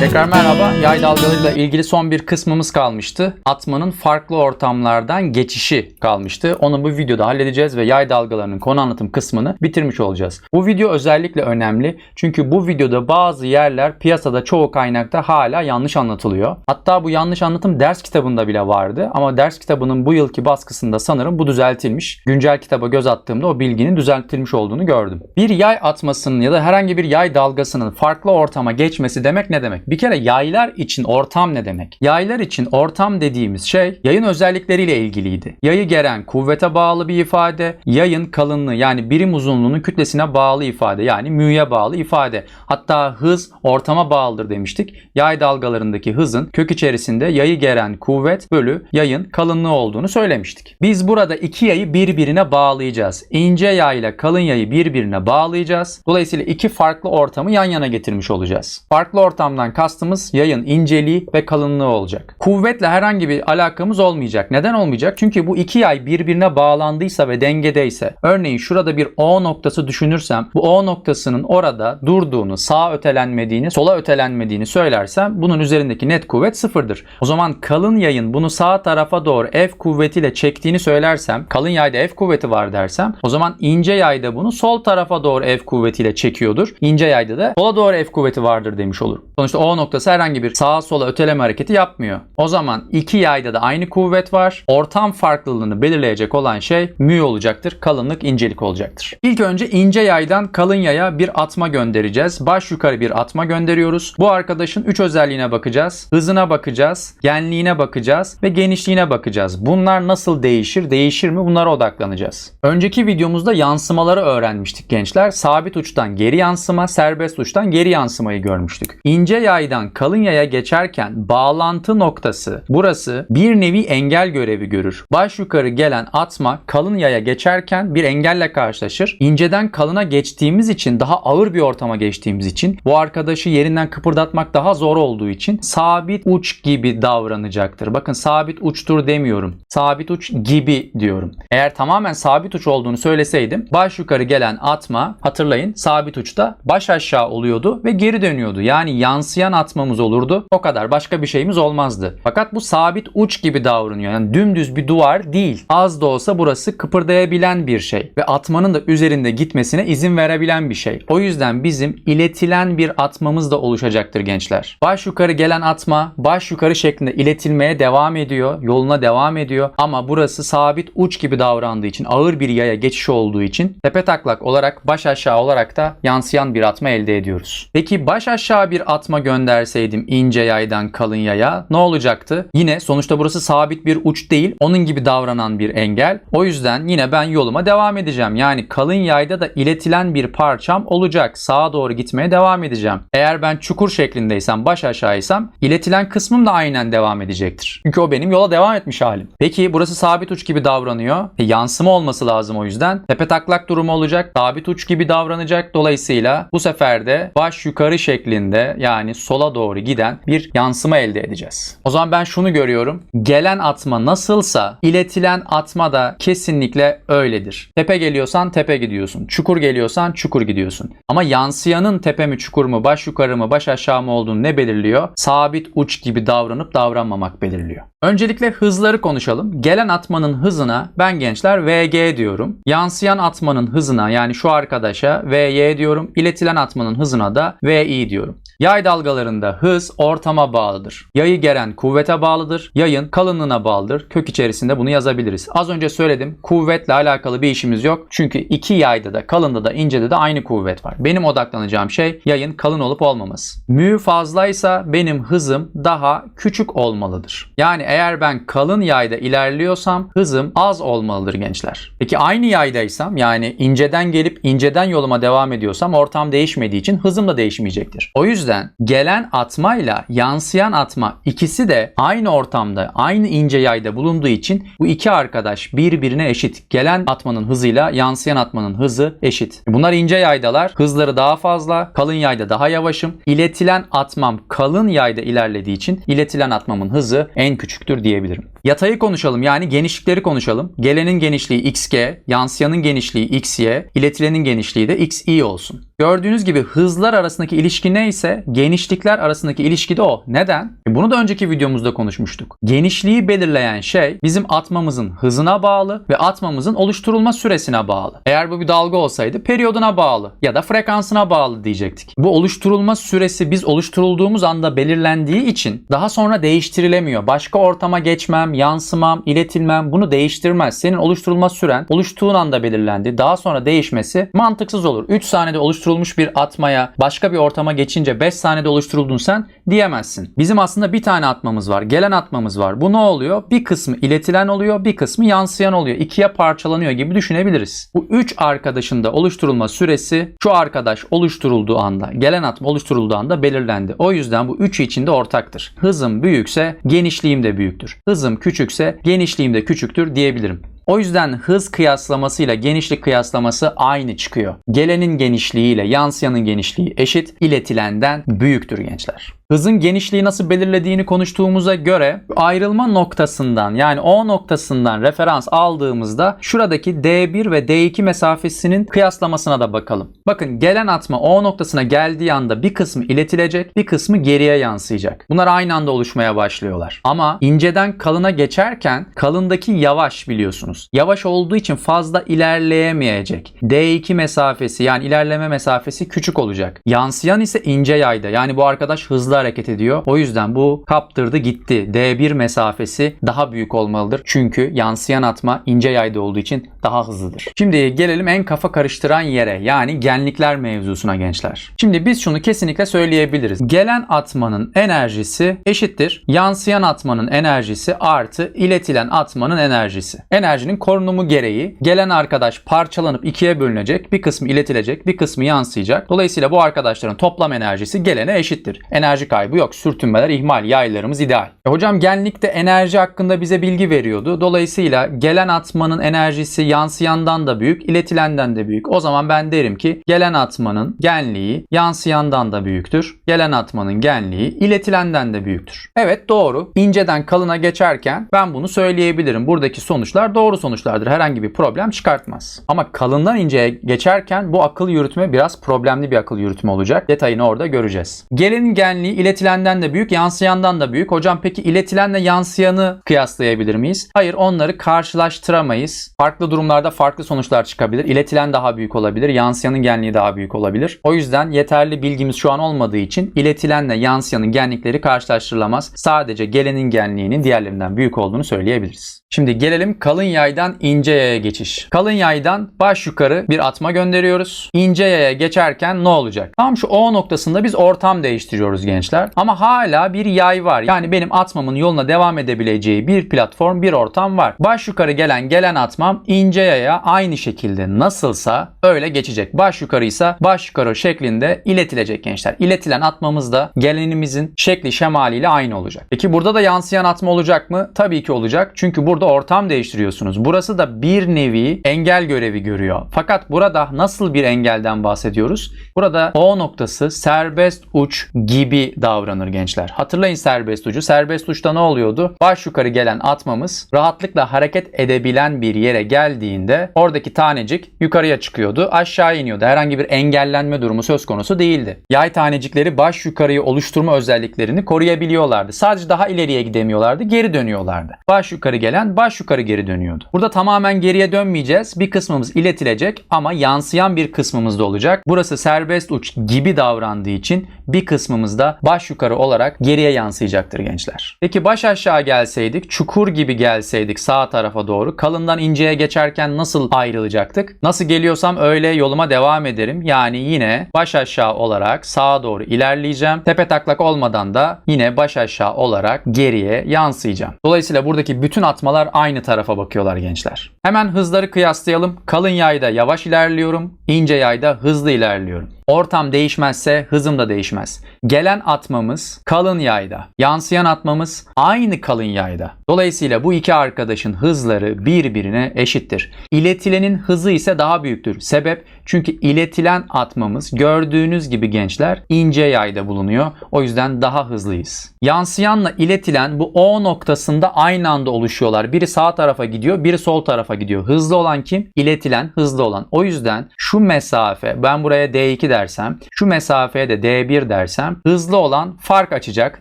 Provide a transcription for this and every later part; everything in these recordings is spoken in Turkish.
Tekrar merhaba. Yay dalgalarıyla ilgili son bir kısmımız kalmıştı. Atmanın farklı ortamlardan geçişi kalmıştı. Onu bu videoda halledeceğiz ve yay dalgalarının konu anlatım kısmını bitirmiş olacağız. Bu video özellikle önemli. Çünkü bu videoda bazı yerler piyasada çoğu kaynakta hala yanlış anlatılıyor. Hatta bu yanlış anlatım ders kitabında bile vardı. Ama ders kitabının bu yılki baskısında sanırım bu düzeltilmiş. Güncel kitaba göz attığımda o bilginin düzeltilmiş olduğunu gördüm. Bir yay atmasının ya da herhangi bir yay dalgasının farklı ortama geçmesi demek ne demek? Bir kere yaylar için ortam ne demek? Yaylar için ortam dediğimiz şey yayın özellikleriyle ilgiliydi. Yayı geren kuvvete bağlı bir ifade, yayın kalınlığı yani birim uzunluğunun kütlesine bağlı ifade yani mü'ye bağlı ifade. Hatta hız ortama bağlıdır demiştik. Yay dalgalarındaki hızın kök içerisinde yayı geren kuvvet bölü yayın kalınlığı olduğunu söylemiştik. Biz burada iki yayı birbirine bağlayacağız. İnce yay ile kalın yayı birbirine bağlayacağız. Dolayısıyla iki farklı ortamı yan yana getirmiş olacağız. Farklı ortamdan kastımız yayın inceliği ve kalınlığı olacak. Kuvvetle herhangi bir alakamız olmayacak. Neden olmayacak? Çünkü bu iki yay birbirine bağlandıysa ve dengedeyse, örneğin şurada bir O noktası düşünürsem, bu O noktasının orada durduğunu, sağa ötelenmediğini, sola ötelenmediğini söylersem bunun üzerindeki net kuvvet sıfırdır. O zaman kalın yayın bunu sağ tarafa doğru F kuvvetiyle çektiğini söylersem, kalın yayda F kuvveti var dersem, o zaman ince yayda bunu sol tarafa doğru F kuvvetiyle çekiyordur. İnce yayda da sola doğru F kuvveti vardır demiş olur. Sonuçta O noktası herhangi bir sağa sola öteleme hareketi yapmıyor. O zaman iki yayda da aynı kuvvet var. Ortam farklılığını belirleyecek olan şey mü olacaktır. Kalınlık incelik olacaktır. İlk önce ince yaydan kalın yaya bir atma göndereceğiz. Baş yukarı bir atma gönderiyoruz. Bu arkadaşın 3 özelliğine bakacağız. Hızına bakacağız, genliğine bakacağız ve genişliğine bakacağız. Bunlar nasıl değişir, değişir mi bunlara odaklanacağız. Önceki videomuzda yansımaları öğrenmiştik gençler. Sabit uçtan geri yansıma, serbest uçtan geri yansımayı görmüştük. İnce yaydan kalın yaya geçerken bağlantı noktası burası bir nevi engel görevi görür. Baş yukarı gelen atma kalın yaya geçerken bir engelle karşılaşır. İnceden kalına geçtiğimiz için daha ağır bir ortama geçtiğimiz için bu arkadaşı yerinden kıpırdatmak daha zor olduğu için sabit uç gibi davranacaktır. Bakın sabit uçtur demiyorum. Sabit uç gibi diyorum. Eğer tamamen sabit uç olduğunu söyleseydim baş yukarı gelen atma hatırlayın sabit uçta baş aşağı oluyordu ve geri dönüyordu. Yani yansıyan atmamız olurdu. O kadar başka bir şeyimiz olmazdı. Fakat bu sabit uç gibi davranıyor. Yani dümdüz bir duvar değil. Az da olsa burası kıpırdayabilen bir şey ve atmanın da üzerinde gitmesine izin verebilen bir şey. O yüzden bizim iletilen bir atmamız da oluşacaktır gençler. Baş yukarı gelen atma baş yukarı şeklinde iletilmeye devam ediyor. Yoluna devam ediyor. Ama burası sabit uç gibi davrandığı için ağır bir yaya geçiş olduğu için tepe taklak olarak baş aşağı olarak da yansıyan bir atma elde ediyoruz. Peki baş aşağı bir atma gönderseydim ince yaydan kalın yaya ne olacaktı? Yine sonuçta burası sabit bir uç değil. Onun gibi davranan bir engel. O yüzden yine ben yoluma devam edeceğim. Yani kalın yayda da iletilen bir parçam olacak. Sağa doğru gitmeye devam edeceğim. Eğer ben çukur şeklindeysem, baş aşağıysam iletilen kısmım da aynen devam edecektir. Çünkü o benim yola devam etmiş halim. Peki burası sabit uç gibi davranıyor. E, yansıma olması lazım o yüzden. Tepe taklak durumu olacak. Sabit uç gibi davranacak. Dolayısıyla bu sefer de baş yukarı şeklinde yani sola doğru giden bir yansıma elde edeceğiz. O zaman ben şunu görüyorum. Gelen atma nasılsa iletilen atma da kesinlikle öyledir. Tepe geliyorsan tepe gidiyorsun. Çukur geliyorsan çukur gidiyorsun. Ama yansıyanın tepe mi çukur mu baş yukarı mı baş aşağı mı olduğunu ne belirliyor? Sabit uç gibi davranıp davranmamak belirliyor. Öncelikle hızları konuşalım. Gelen atmanın hızına ben gençler VG diyorum. Yansıyan atmanın hızına yani şu arkadaşa VY diyorum. İletilen atmanın hızına da VI diyorum. Yay dalgalarında hız ortama bağlıdır. Yayı geren kuvvete bağlıdır. Yayın kalınlığına bağlıdır. Kök içerisinde bunu yazabiliriz. Az önce söyledim. Kuvvetle alakalı bir işimiz yok. Çünkü iki yayda da kalında da incede de aynı kuvvet var. Benim odaklanacağım şey yayın kalın olup olmaması. Mü fazlaysa benim hızım daha küçük olmalıdır. Yani eğer ben kalın yayda ilerliyorsam hızım az olmalıdır gençler. Peki aynı yaydaysam yani inceden gelip inceden yoluma devam ediyorsam ortam değişmediği için hızım da değişmeyecektir. O yüzden gelen atmayla yansıyan atma ikisi de aynı ortamda, aynı ince yayda bulunduğu için bu iki arkadaş birbirine eşit. Gelen atmanın hızıyla yansıyan atmanın hızı eşit. Bunlar ince yaydalar. Hızları daha fazla. Kalın yayda daha yavaşım. İletilen atmam kalın yayda ilerlediği için iletilen atmamın hızı en küçüktür diyebilirim. Yatayı konuşalım yani genişlikleri konuşalım. Gelenin genişliği xg, yansıyanın genişliği xy, iletilenin genişliği de xy olsun. Gördüğünüz gibi hızlar arasındaki ilişki neyse genişlikler arasındaki ilişki de o. Neden? E bunu da önceki videomuzda konuşmuştuk. Genişliği belirleyen şey bizim atmamızın hızına bağlı ve atmamızın oluşturulma süresine bağlı. Eğer bu bir dalga olsaydı periyoduna bağlı ya da frekansına bağlı diyecektik. Bu oluşturulma süresi biz oluşturulduğumuz anda belirlendiği için daha sonra değiştirilemiyor. Başka ortama geçmem, yansımam, iletilmem bunu değiştirmez. Senin oluşturulma süren oluştuğun anda belirlendi. Daha sonra değişmesi mantıksız olur. 3 saniyede oluşturulmuş bir atmaya başka bir ortama geçince 5 saniyede oluşturuldun sen diyemezsin. Bizim aslında bir tane atmamız var. Gelen atmamız var. Bu ne oluyor? Bir kısmı iletilen oluyor, bir kısmı yansıyan oluyor. İkiye parçalanıyor gibi düşünebiliriz. Bu 3 arkadaşın da oluşturulma süresi şu arkadaş oluşturulduğu anda, gelen atma oluşturulduğu anda belirlendi. O yüzden bu üçü içinde ortaktır. Hızım büyükse genişliğim de büyüktür. Hızım küçükse genişliğim de küçüktür diyebilirim. O yüzden hız kıyaslamasıyla genişlik kıyaslaması aynı çıkıyor. Gelenin genişliği ile yansıyanın genişliği eşit, iletilenden büyüktür gençler. Hızın genişliği nasıl belirlediğini konuştuğumuza göre ayrılma noktasından yani O noktasından referans aldığımızda şuradaki D1 ve D2 mesafesinin kıyaslamasına da bakalım. Bakın gelen atma O noktasına geldiği anda bir kısmı iletilecek, bir kısmı geriye yansıyacak. Bunlar aynı anda oluşmaya başlıyorlar. Ama inceden kalına geçerken kalındaki yavaş biliyorsunuz. Yavaş olduğu için fazla ilerleyemeyecek. D2 mesafesi yani ilerleme mesafesi küçük olacak. Yansıyan ise ince yayda. Yani bu arkadaş hızlı hareket ediyor. O yüzden bu kaptırdı gitti. D1 mesafesi daha büyük olmalıdır. Çünkü yansıyan atma ince yayda olduğu için daha hızlıdır. Şimdi gelelim en kafa karıştıran yere yani genlikler mevzusuna gençler. Şimdi biz şunu kesinlikle söyleyebiliriz. Gelen atmanın enerjisi eşittir. Yansıyan atmanın enerjisi artı iletilen atmanın enerjisi. Enerjinin korunumu gereği gelen arkadaş parçalanıp ikiye bölünecek. Bir kısmı iletilecek, bir kısmı yansıyacak. Dolayısıyla bu arkadaşların toplam enerjisi gelene eşittir. Enerji kaybı yok. Sürtünmeler ihmal, yaylarımız ideal. E hocam genlikte enerji hakkında bize bilgi veriyordu. Dolayısıyla gelen atmanın enerjisi yansıyandan da büyük, iletilenden de büyük. O zaman ben derim ki gelen atmanın genliği yansıyandan da büyüktür. Gelen atmanın genliği iletilenden de büyüktür. Evet doğru. İnceden kalına geçerken ben bunu söyleyebilirim. Buradaki sonuçlar doğru sonuçlardır. Herhangi bir problem çıkartmaz. Ama kalından inceye geçerken bu akıl yürütme biraz problemli bir akıl yürütme olacak. Detayını orada göreceğiz. Gelenin genliği iletilenden de büyük, yansıyandan da büyük. Hocam peki iletilenle yansıyanı kıyaslayabilir miyiz? Hayır onları karşılaştıramayız. Farklı durumlarda farklı sonuçlar çıkabilir. İletilen daha büyük olabilir, yansıyanın genliği daha büyük olabilir. O yüzden yeterli bilgimiz şu an olmadığı için iletilenle yansıyanın genlikleri karşılaştırılamaz. Sadece gelenin genliğinin diğerlerinden büyük olduğunu söyleyebiliriz. Şimdi gelelim kalın yaydan ince yaya geçiş. Kalın yaydan baş yukarı bir atma gönderiyoruz. İnce yaya geçerken ne olacak? Tam şu O noktasında biz ortam değiştiriyoruz gençler. Ama hala bir yay var. Yani benim atmamın yoluna devam edebileceği bir platform, bir ortam var. Baş yukarı gelen gelen atmam ince yaya aynı şekilde nasılsa öyle geçecek. Baş yukarıysa baş yukarı şeklinde iletilecek gençler. İletilen atmamız da gelenimizin şekli şemaliyle aynı olacak. Peki burada da yansıyan atma olacak mı? Tabii ki olacak. Çünkü burada ortam değiştiriyorsunuz. Burası da bir nevi engel görevi görüyor. Fakat burada nasıl bir engelden bahsediyoruz? Burada O noktası serbest uç gibi davranır gençler. Hatırlayın serbest ucu. Serbest uçta ne oluyordu? Baş yukarı gelen atmamız rahatlıkla hareket edebilen bir yere geldiğinde oradaki tanecik yukarıya çıkıyordu. Aşağı iniyordu. Herhangi bir engellenme durumu söz konusu değildi. Yay tanecikleri baş yukarıyı oluşturma özelliklerini koruyabiliyorlardı. Sadece daha ileriye gidemiyorlardı. Geri dönüyorlardı. Baş yukarı gelen baş yukarı geri dönüyordu. Burada tamamen geriye dönmeyeceğiz. Bir kısmımız iletilecek ama yansıyan bir kısmımız da olacak. Burası serbest uç gibi davrandığı için bir kısmımız da baş yukarı olarak geriye yansıyacaktır gençler. Peki baş aşağı gelseydik, çukur gibi gelseydik sağ tarafa doğru kalından inceye geçerken nasıl ayrılacaktık? Nasıl geliyorsam öyle yoluma devam ederim. Yani yine baş aşağı olarak sağa doğru ilerleyeceğim. Tepe taklak olmadan da yine baş aşağı olarak geriye yansıyacağım. Dolayısıyla buradaki bütün atmalar aynı tarafa bakıyorlar gençler. Hemen hızları kıyaslayalım. Kalın yayda yavaş ilerliyorum. ince yayda hızlı ilerliyorum. Ortam değişmezse hızım da değişmez. Gelen atmamız kalın yayda. Yansıyan atmamız aynı kalın yayda. Dolayısıyla bu iki arkadaşın hızları birbirine eşittir. İletilenin hızı ise daha büyüktür. Sebep çünkü iletilen atmamız gördüğünüz gibi gençler ince yayda bulunuyor. O yüzden daha hızlıyız. Yansıyanla iletilen bu O noktasında aynı anda oluşuyorlar. Biri sağ tarafa gidiyor, biri sol tarafa gidiyor. Hızlı olan kim? İletilen, hızlı olan. O yüzden şu mesafe, ben buraya D2 dersem, şu mesafeye de D1 dersem, hızlı olan fark açacak.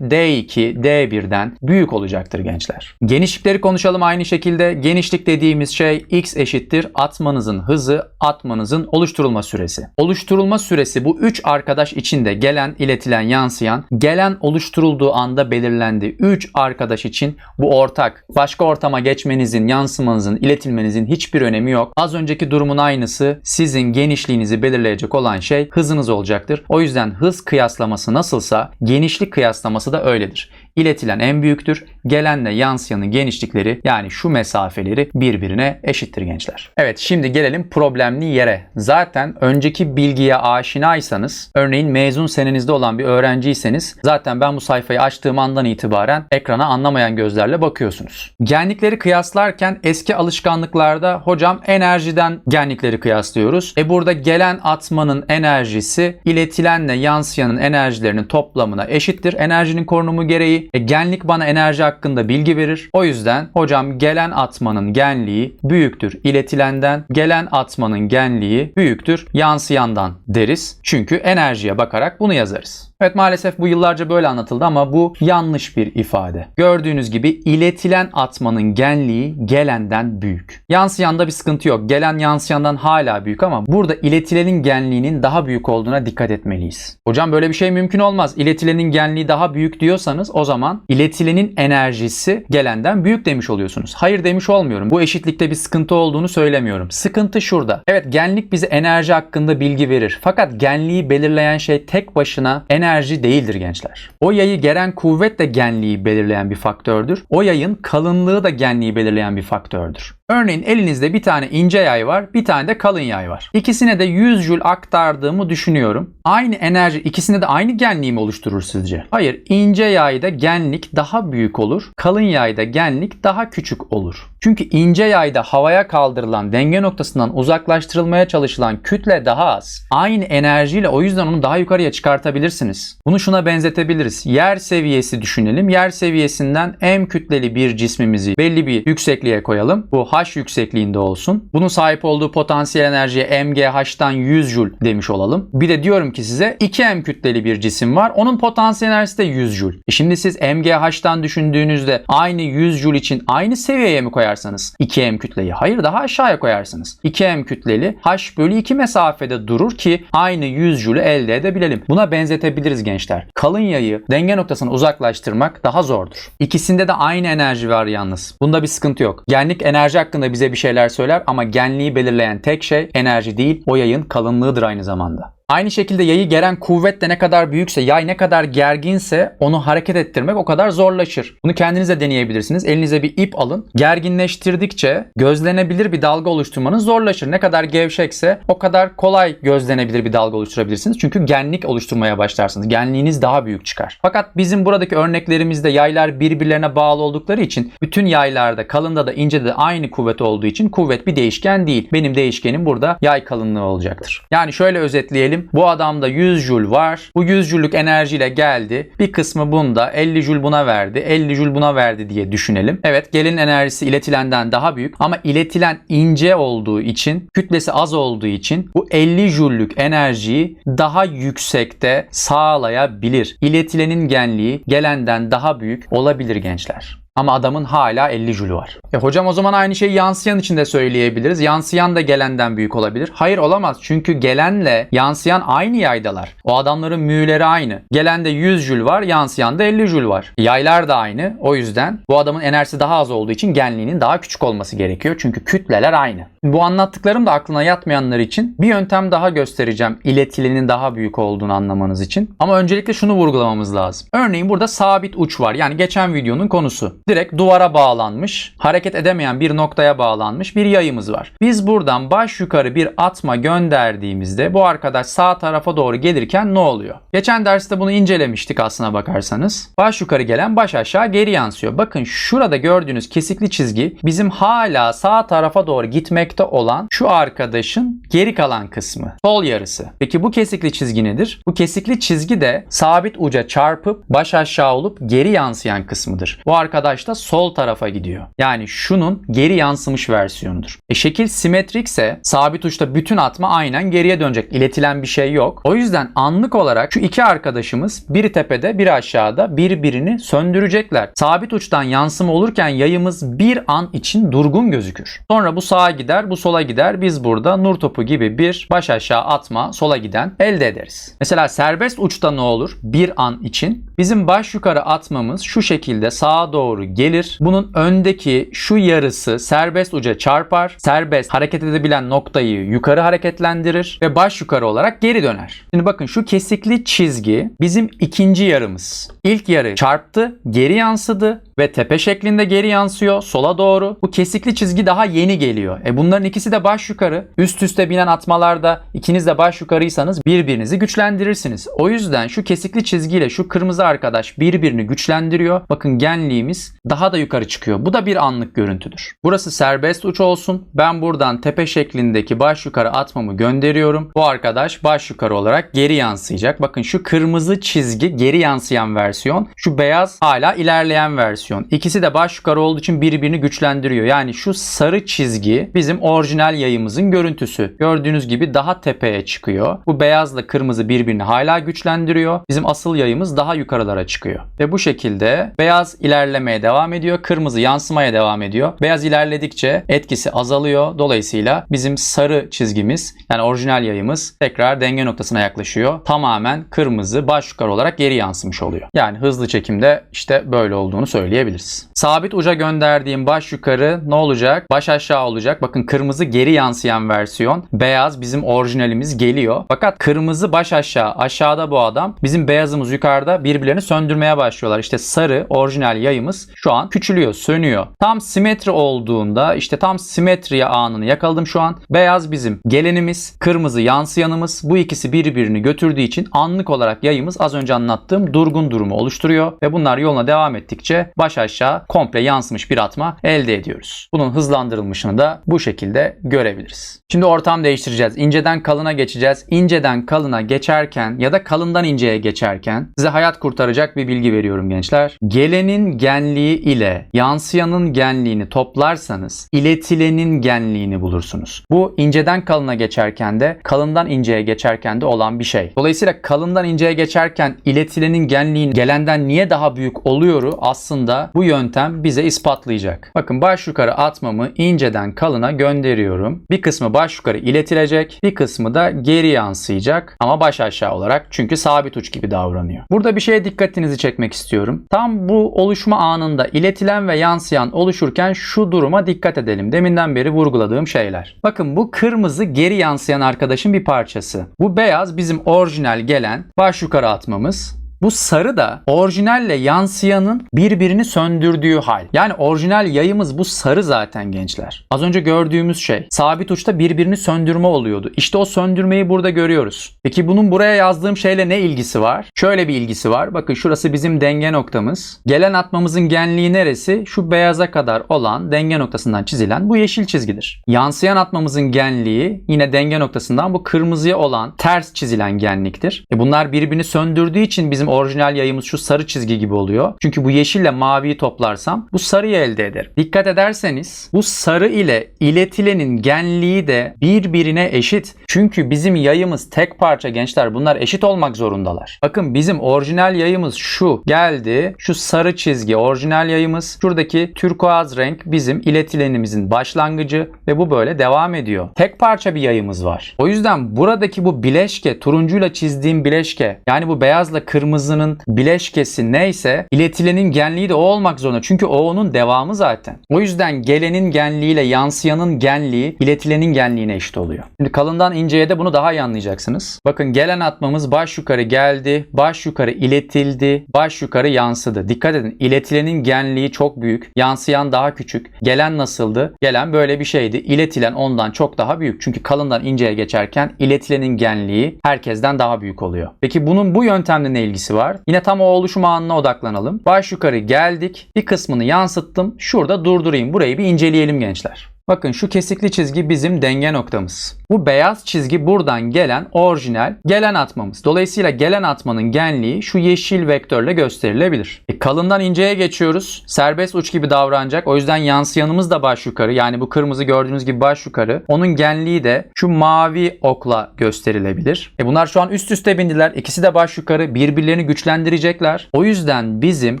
D2, D1'den büyük olacaktır gençler. Genişlikleri konuşalım aynı şekilde. Genişlik dediğimiz şey x eşittir atmanızın hızı, atmanızın oluşturulma süresi. Oluşturulma süresi bu 3 arkadaş içinde gelen, iletilen, yansıyan, gelen oluşturulduğu anda belirlendi. 3 arkadaş için bu ortak. Başka ortama geçmenizin, yansımanızın, iletilmenizin hiçbir önemi yok. Az önceki durumun aynısı sizin genişliğinizi belirleyecek olan şey hızınız olacaktır. O yüzden hız kıyaslaması nasılsa genişlik kıyaslaması da öyledir. İletilen en büyüktür. Gelenle yansıyanın genişlikleri yani şu mesafeleri birbirine eşittir gençler. Evet şimdi gelelim problemli yere. Zaten önceki bilgiye aşinaysanız örneğin mezun senenizde olan bir öğrenciyseniz zaten ben bu sayfayı açtığım andan itibaren ekrana anlamayan gözlerle bakıyorsunuz. Genlikleri kıyaslarken eski alışkanlıklarda hocam enerjiden genlikleri kıyaslıyoruz. E burada gelen atmanın enerjisi iletilenle yansıyanın enerjilerinin toplamına eşittir. Enerjinin korunumu gereği e, genlik bana enerji hakkında bilgi verir. O yüzden hocam gelen atmanın genliği büyüktür iletilenden, gelen atmanın genliği büyüktür yansıyandan deriz. Çünkü enerjiye bakarak bunu yazarız. Evet maalesef bu yıllarca böyle anlatıldı ama bu yanlış bir ifade. Gördüğünüz gibi iletilen atmanın genliği gelenden büyük. Yansıyanda bir sıkıntı yok. Gelen yansıyandan hala büyük ama burada iletilenin genliğinin daha büyük olduğuna dikkat etmeliyiz. Hocam böyle bir şey mümkün olmaz. İletilenin genliği daha büyük diyorsanız o zaman iletilenin enerjisi gelenden büyük demiş oluyorsunuz. Hayır demiş olmuyorum. Bu eşitlikte bir sıkıntı olduğunu söylemiyorum. Sıkıntı şurada. Evet genlik bize enerji hakkında bilgi verir. Fakat genliği belirleyen şey tek başına enerji değildir gençler. O yayı geren kuvvet de genliği belirleyen bir faktördür. O yayın kalınlığı da genliği belirleyen bir faktördür. Örneğin elinizde bir tane ince yay var, bir tane de kalın yay var. İkisine de 100 jül aktardığımı düşünüyorum. Aynı enerji ikisinde de aynı genliği mi oluşturur sizce? Hayır, ince yayda genlik daha büyük olur, kalın yayda genlik daha küçük olur. Çünkü ince yayda havaya kaldırılan denge noktasından uzaklaştırılmaya çalışılan kütle daha az. Aynı enerjiyle o yüzden onu daha yukarıya çıkartabilirsiniz. Bunu şuna benzetebiliriz. Yer seviyesi düşünelim. Yer seviyesinden M kütleli bir cismimizi belli bir yüksekliğe koyalım. Bu H yüksekliğinde olsun. Bunun sahip olduğu potansiyel enerjiye MGH'tan 100 Joule demiş olalım. Bir de diyorum ki size 2M kütleli bir cisim var. Onun potansiyel enerjisi de 100 Joule. E şimdi siz MGH'tan düşündüğünüzde aynı 100 Joule için aynı seviyeye mi koyarsanız 2M kütleyi? Hayır daha aşağıya koyarsınız. 2M kütleli H bölü 2 mesafede durur ki aynı 100 Joule'ü elde edebilelim. Buna benzetebiliriz gençler. Kalın yayı denge noktasına uzaklaştırmak daha zordur. İkisinde de aynı enerji var yalnız. Bunda bir sıkıntı yok. Genlik enerji hakkında bize bir şeyler söyler ama genliği belirleyen tek şey enerji değil, o yayın kalınlığıdır aynı zamanda. Aynı şekilde yayı geren kuvvet de ne kadar büyükse, yay ne kadar gerginse onu hareket ettirmek o kadar zorlaşır. Bunu kendiniz de deneyebilirsiniz. Elinize bir ip alın. Gerginleştirdikçe gözlenebilir bir dalga oluşturmanız zorlaşır. Ne kadar gevşekse o kadar kolay gözlenebilir bir dalga oluşturabilirsiniz. Çünkü genlik oluşturmaya başlarsınız. Genliğiniz daha büyük çıkar. Fakat bizim buradaki örneklerimizde yaylar birbirlerine bağlı oldukları için bütün yaylarda kalında da incede de aynı kuvvet olduğu için kuvvet bir değişken değil. Benim değişkenim burada yay kalınlığı olacaktır. Yani şöyle özetleyelim diyelim. Bu adamda 100 jül var. Bu 100 jüllük enerjiyle geldi. Bir kısmı bunda 50 jül buna verdi. 50 jül buna verdi diye düşünelim. Evet gelin enerjisi iletilenden daha büyük ama iletilen ince olduğu için kütlesi az olduğu için bu 50 jüllük enerjiyi daha yüksekte sağlayabilir. İletilenin genliği gelenden daha büyük olabilir gençler. Ama adamın hala 50 jülü var. E hocam o zaman aynı şeyi yansıyan için de söyleyebiliriz. Yansıyan da gelenden büyük olabilir. Hayır olamaz. Çünkü gelenle yansıyan aynı yaydalar. O adamların müğleri aynı. Gelende 100 jül var, yansıyan da 50 jül var. Yaylar da aynı. O yüzden bu adamın enerjisi daha az olduğu için genliğinin daha küçük olması gerekiyor. Çünkü kütleler aynı. Bu anlattıklarım da aklına yatmayanlar için bir yöntem daha göstereceğim. İletilenin daha büyük olduğunu anlamanız için. Ama öncelikle şunu vurgulamamız lazım. Örneğin burada sabit uç var. Yani geçen videonun konusu. Direkt duvara bağlanmış, hareket edemeyen bir noktaya bağlanmış bir yayımız var. Biz buradan baş yukarı bir atma gönderdiğimizde bu arkadaş sağ tarafa doğru gelirken ne oluyor? Geçen derste bunu incelemiştik aslına bakarsanız. Baş yukarı gelen baş aşağı geri yansıyor. Bakın şurada gördüğünüz kesikli çizgi bizim hala sağ tarafa doğru gitmekte olan şu arkadaşın geri kalan kısmı. Sol yarısı. Peki bu kesikli çizgi nedir? Bu kesikli çizgi de sabit uca çarpıp baş aşağı olup geri yansıyan kısmıdır. Bu arkadaş da sol tarafa gidiyor. Yani şunun geri yansımış versiyonudur. E şekil simetrikse sabit uçta bütün atma aynen geriye dönecek. İletilen bir şey yok. O yüzden anlık olarak şu iki arkadaşımız biri tepede biri aşağıda birbirini söndürecekler. Sabit uçtan yansıma olurken yayımız bir an için durgun gözükür. Sonra bu sağa gider bu sola gider. Biz burada nur topu gibi bir baş aşağı atma sola giden elde ederiz. Mesela serbest uçta ne olur? Bir an için bizim baş yukarı atmamız şu şekilde sağa doğru gelir. Bunun öndeki şu yarısı serbest uca çarpar. Serbest hareket edebilen noktayı yukarı hareketlendirir ve baş yukarı olarak geri döner. Şimdi bakın şu kesikli çizgi bizim ikinci yarımız. İlk yarı çarptı, geri yansıdı ve tepe şeklinde geri yansıyor sola doğru. Bu kesikli çizgi daha yeni geliyor. E bunların ikisi de baş yukarı. Üst üste binen atmalarda ikiniz de baş yukarıysanız birbirinizi güçlendirirsiniz. O yüzden şu kesikli çizgiyle şu kırmızı arkadaş birbirini güçlendiriyor. Bakın genliğimiz daha da yukarı çıkıyor. Bu da bir anlık görüntüdür. Burası serbest uç olsun. Ben buradan tepe şeklindeki baş yukarı atmamı gönderiyorum. Bu arkadaş baş yukarı olarak geri yansıyacak. Bakın şu kırmızı çizgi geri yansıyan versiyon. Şu beyaz hala ilerleyen versiyon. İkisi de baş yukarı olduğu için birbirini güçlendiriyor. Yani şu sarı çizgi bizim orijinal yayımızın görüntüsü. Gördüğünüz gibi daha tepeye çıkıyor. Bu beyazla kırmızı birbirini hala güçlendiriyor. Bizim asıl yayımız daha yukarılara çıkıyor. Ve bu şekilde beyaz ilerlemeye devam ediyor. Kırmızı yansımaya devam ediyor. Beyaz ilerledikçe etkisi azalıyor. Dolayısıyla bizim sarı çizgimiz yani orijinal yayımız tekrar denge noktasına yaklaşıyor. Tamamen kırmızı baş yukarı olarak geri yansımış oluyor. Yani hızlı çekimde işte böyle olduğunu söyleyebiliriz. Sabit uca gönderdiğim baş yukarı ne olacak? Baş aşağı olacak. Bakın kırmızı geri yansıyan versiyon. Beyaz bizim orijinalimiz geliyor. Fakat kırmızı baş aşağı. Aşağıda bu adam. Bizim beyazımız yukarıda birbirlerini söndürmeye başlıyorlar. İşte sarı orijinal yayımız şu an küçülüyor, sönüyor. Tam simetri olduğunda işte tam simetriye anını yakaladım şu an. Beyaz bizim gelenimiz, kırmızı yansıyanımız. Bu ikisi birbirini götürdüğü için anlık olarak yayımız az önce anlattığım durgun durumu oluşturuyor ve bunlar yoluna devam ettikçe baş aşağı komple yansımış bir atma elde ediyoruz. Bunun hızlandırılmışını da bu şekilde görebiliriz. Şimdi ortam değiştireceğiz. İnceden kalına geçeceğiz. İnceden kalına geçerken ya da kalından inceye geçerken size hayat kurtaracak bir bilgi veriyorum gençler. Gelenin genliği ile yansıyanın genliğini toplarsanız iletilenin genliğini bulursunuz. Bu inceden kalına geçerken de kalından inceye geçerken de olan bir şey. Dolayısıyla kalından inceye geçerken iletilenin genliğin gelenden niye daha büyük oluyoru aslında bu yöntem bize ispatlayacak. Bakın baş yukarı atmamı inceden kalına gönderiyorum. Bir kısmı baş yukarı iletilecek, bir kısmı da geri yansıyacak ama baş aşağı olarak çünkü sabit uç gibi davranıyor. Burada bir şeye dikkatinizi çekmek istiyorum. Tam bu oluşma anında iletilen ve yansıyan oluşurken şu duruma dikkat edelim. Deminden beri vurguladığım şeyler. Bakın bu kırmızı geri yansıyan arkadaşın bir parçası. Bu beyaz bizim orijinal gelen baş yukarı atmamız. Bu sarı da orijinalle yansıyanın birbirini söndürdüğü hal. Yani orijinal yayımız bu sarı zaten gençler. Az önce gördüğümüz şey. Sabit uçta birbirini söndürme oluyordu. İşte o söndürmeyi burada görüyoruz. Peki bunun buraya yazdığım şeyle ne ilgisi var? Şöyle bir ilgisi var. Bakın şurası bizim denge noktamız. Gelen atmamızın genliği neresi? Şu beyaza kadar olan denge noktasından çizilen bu yeşil çizgidir. Yansıyan atmamızın genliği yine denge noktasından bu kırmızıya olan ters çizilen genliktir. E bunlar birbirini söndürdüğü için bizim orijinal yayımız şu sarı çizgi gibi oluyor. Çünkü bu yeşille maviyi toplarsam bu sarıyı elde ederim. Dikkat ederseniz bu sarı ile iletilenin genliği de birbirine eşit. Çünkü bizim yayımız tek parça gençler. Bunlar eşit olmak zorundalar. Bakın bizim orijinal yayımız şu geldi. Şu sarı çizgi orijinal yayımız. Şuradaki turkuaz renk bizim iletilenimizin başlangıcı ve bu böyle devam ediyor. Tek parça bir yayımız var. O yüzden buradaki bu bileşke turuncuyla çizdiğim bileşke yani bu beyazla kırmızı kırmızının bileşkesi neyse iletilenin genliği de o olmak zorunda. Çünkü o onun devamı zaten. O yüzden gelenin genliğiyle yansıyanın genliği iletilenin genliğine eşit oluyor. Şimdi kalından inceye de bunu daha iyi anlayacaksınız. Bakın gelen atmamız baş yukarı geldi, baş yukarı iletildi, baş yukarı yansıdı. Dikkat edin iletilenin genliği çok büyük, yansıyan daha küçük. Gelen nasıldı? Gelen böyle bir şeydi. İletilen ondan çok daha büyük. Çünkü kalından inceye geçerken iletilenin genliği herkesten daha büyük oluyor. Peki bunun bu yöntemle ne ilgisi var? Yine tam o oluşum anına odaklanalım. Baş yukarı geldik. Bir kısmını yansıttım. Şurada durdurayım. Burayı bir inceleyelim gençler. Bakın şu kesikli çizgi bizim denge noktamız. Bu beyaz çizgi buradan gelen orijinal gelen atmamız. Dolayısıyla gelen atmanın genliği şu yeşil vektörle gösterilebilir. E, kalından inceye geçiyoruz. Serbest uç gibi davranacak. O yüzden yansıyanımız da baş yukarı. Yani bu kırmızı gördüğünüz gibi baş yukarı. Onun genliği de şu mavi okla gösterilebilir. E, bunlar şu an üst üste bindiler. İkisi de baş yukarı. Birbirlerini güçlendirecekler. O yüzden bizim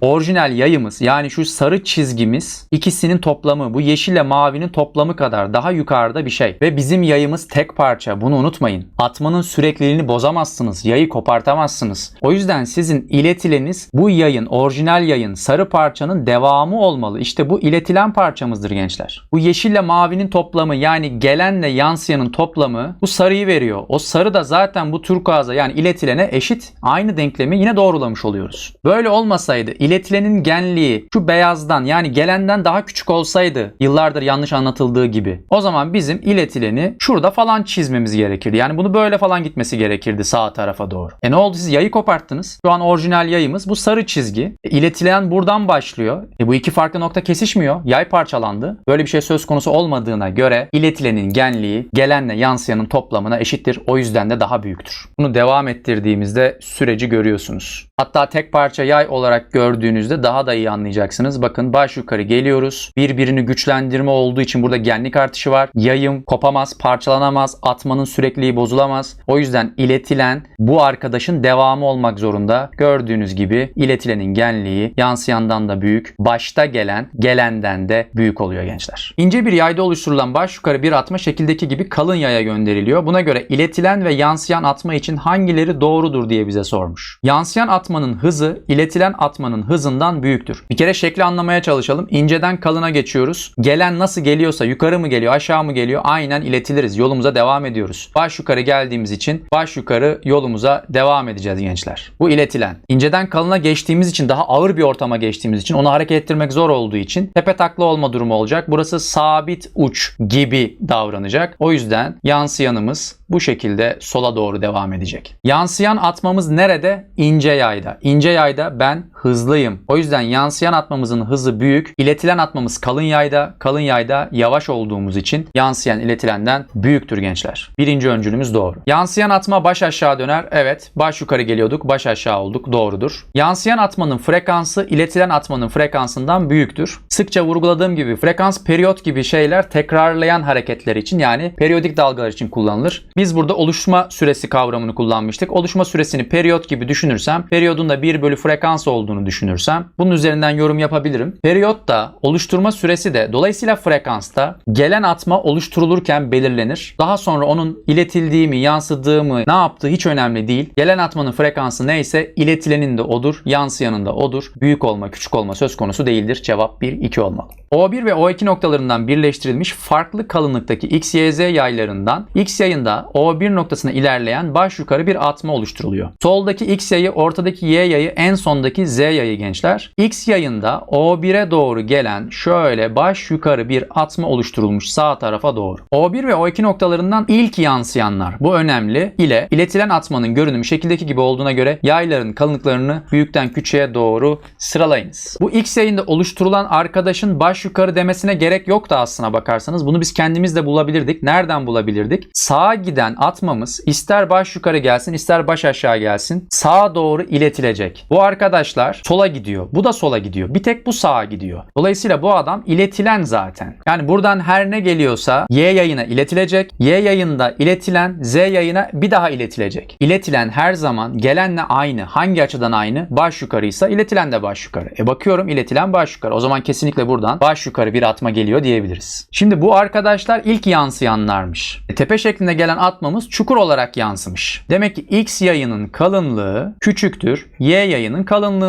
orijinal yayımız yani şu sarı çizgimiz ikisinin toplamı. Bu yeşille mavinin toplamı kadar daha yukarıda bir şey. Ve bizim yayımız tek parça. Bunu unutmayın. Atmanın sürekliliğini bozamazsınız. Yayı kopartamazsınız. O yüzden sizin iletileniz bu yayın, orijinal yayın, sarı parçanın devamı olmalı. İşte bu iletilen parçamızdır gençler. Bu yeşille mavinin toplamı yani gelenle yansıyanın toplamı bu sarıyı veriyor. O sarı da zaten bu turkuaza yani iletilene eşit. Aynı denklemi yine doğrulamış oluyoruz. Böyle olmasaydı iletilenin genliği şu beyazdan yani gelenden daha küçük olsaydı yıllardır yanlış anlatıldığı gibi. O zaman bizim iletileni şurada falan çizmemiz gerekirdi. Yani bunu böyle falan gitmesi gerekirdi sağ tarafa doğru. E ne oldu siz yayı koparttınız. Şu an orijinal yayımız bu sarı çizgi. E, iletilen buradan başlıyor. E bu iki farklı nokta kesişmiyor. Yay parçalandı. Böyle bir şey söz konusu olmadığına göre iletilenin genliği gelenle yansıyanın toplamına eşittir. O yüzden de daha büyüktür. Bunu devam ettirdiğimizde süreci görüyorsunuz. Hatta tek parça yay olarak gördüğünüzde daha da iyi anlayacaksınız. Bakın baş yukarı geliyoruz. Birbirini güçlendirme olduğu için burada genlik artışı var. Yayım kopamaz, parçalanamaz, atmanın sürekliliği bozulamaz. O yüzden iletilen bu arkadaşın devamı olmak zorunda. Gördüğünüz gibi iletilenin genliği yansıyandan da büyük, başta gelen gelenden de büyük oluyor gençler. İnce bir yayda oluşturulan baş yukarı bir atma şekildeki gibi kalın yaya gönderiliyor. Buna göre iletilen ve yansıyan atma için hangileri doğrudur diye bize sormuş. Yansıyan atmanın hızı iletilen atmanın hızından büyüktür. Bir kere şekli anlamaya çalışalım. İnceden kalına geçiyoruz. Gelen nasıl geliyorsa yukarı mı geliyor aşağı mı geliyor aynen iletiliriz. Yolumuza devam ediyoruz. Baş yukarı geldiğimiz için baş yukarı yolumuza devam edeceğiz gençler. Bu iletilen. İnceden kalına geçtiğimiz için daha ağır bir ortama geçtiğimiz için onu hareket ettirmek zor olduğu için tepe takla olma durumu olacak. Burası sabit uç gibi davranacak. O yüzden yansıyanımız bu şekilde sola doğru devam edecek. Yansıyan atmamız nerede? İnce yayda. İnce yayda ben hızlıyım. O yüzden yansıyan atmamızın hızı büyük. İletilen atmamız kalın yayda. Kalın yayda yavaş olduğumuz için yansıyan iletilenden büyüktür gençler. Birinci öncülümüz doğru. Yansıyan atma baş aşağı döner. Evet. Baş yukarı geliyorduk. Baş aşağı olduk. Doğrudur. Yansıyan atmanın frekansı iletilen atmanın frekansından büyüktür. Sıkça vurguladığım gibi frekans periyot gibi şeyler tekrarlayan hareketler için yani periyodik dalgalar için kullanılır. Biz burada oluşma süresi kavramını kullanmıştık. Oluşma süresini periyot gibi düşünürsem, periyodun da 1 bölü frekans olduğunu düşünürsem bunun üzerinden yorum yapabilirim. Periyot da oluşturma süresi de dolayısıyla frekansta gelen atma oluşturulurken belirlenir. Daha sonra onun iletildiği mi, yansıdığı mı, ne yaptığı hiç önemli değil. Gelen atmanın frekansı neyse iletilenin de odur, yansıyanın da odur. Büyük olma, küçük olma söz konusu değildir. Cevap 1, 2 olmalı. O1 ve O2 noktalarından birleştirilmiş farklı kalınlıktaki X, Y, Z yaylarından X yayında O1 noktasına ilerleyen baş yukarı bir atma oluşturuluyor. Soldaki X yayı, ortadaki Y yayı, en sondaki Z yayı gençler. X yayında O1'e doğru gelen şöyle baş yukarı bir atma oluşturulmuş sağ tarafa doğru. O1 ve O2 noktalarından ilk yansıyanlar bu önemli ile iletilen atmanın görünümü şekildeki gibi olduğuna göre yayların kalınlıklarını büyükten küçüğe doğru sıralayınız. Bu X yayında oluşturulan arkadaşın baş yukarı demesine gerek yoktu aslına bakarsanız. Bunu biz kendimiz de bulabilirdik. Nereden bulabilirdik? Sağa giden atmamız ister baş yukarı gelsin ister baş aşağı gelsin sağa doğru iletilecek. Bu arkadaşlar akışlar sola gidiyor. Bu da sola gidiyor. Bir tek bu sağa gidiyor. Dolayısıyla bu adam iletilen zaten. Yani buradan her ne geliyorsa Y yayına iletilecek. Y yayında iletilen Z yayına bir daha iletilecek. İletilen her zaman gelenle aynı. Hangi açıdan aynı? Baş yukarıysa iletilen de baş yukarı. E bakıyorum iletilen baş yukarı. O zaman kesinlikle buradan baş yukarı bir atma geliyor diyebiliriz. Şimdi bu arkadaşlar ilk yansıyanlarmış. E, tepe şeklinde gelen atmamız çukur olarak yansımış. Demek ki X yayının kalınlığı küçüktür Y yayının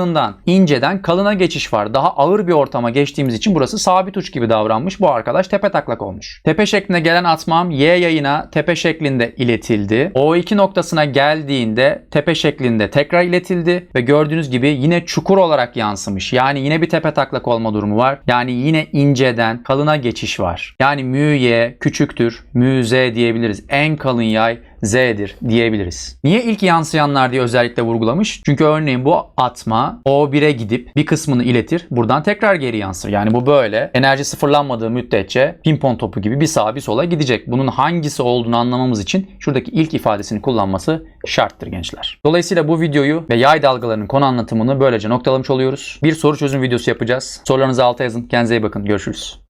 kalınlığından. inceden kalına geçiş var. Daha ağır bir ortama geçtiğimiz için burası sabit uç gibi davranmış. Bu arkadaş tepe taklak olmuş. Tepe şeklinde gelen atmam Y yayına tepe şeklinde iletildi. O2 noktasına geldiğinde tepe şeklinde tekrar iletildi ve gördüğünüz gibi yine çukur olarak yansımış. Yani yine bir tepe taklak olma durumu var. Yani yine inceden kalına geçiş var. Yani mü y küçüktür, mü z diyebiliriz. En kalın yay Z'dir diyebiliriz. Niye ilk yansıyanlar diye özellikle vurgulamış? Çünkü örneğin bu atma O1'e gidip bir kısmını iletir. Buradan tekrar geri yansır. Yani bu böyle enerji sıfırlanmadığı müddetçe pimpon topu gibi bir sağa bir sola gidecek. Bunun hangisi olduğunu anlamamız için şuradaki ilk ifadesini kullanması şarttır gençler. Dolayısıyla bu videoyu ve yay dalgalarının konu anlatımını böylece noktalamış oluyoruz. Bir soru çözüm videosu yapacağız. Sorularınızı alta yazın. Kendinize iyi bakın. Görüşürüz.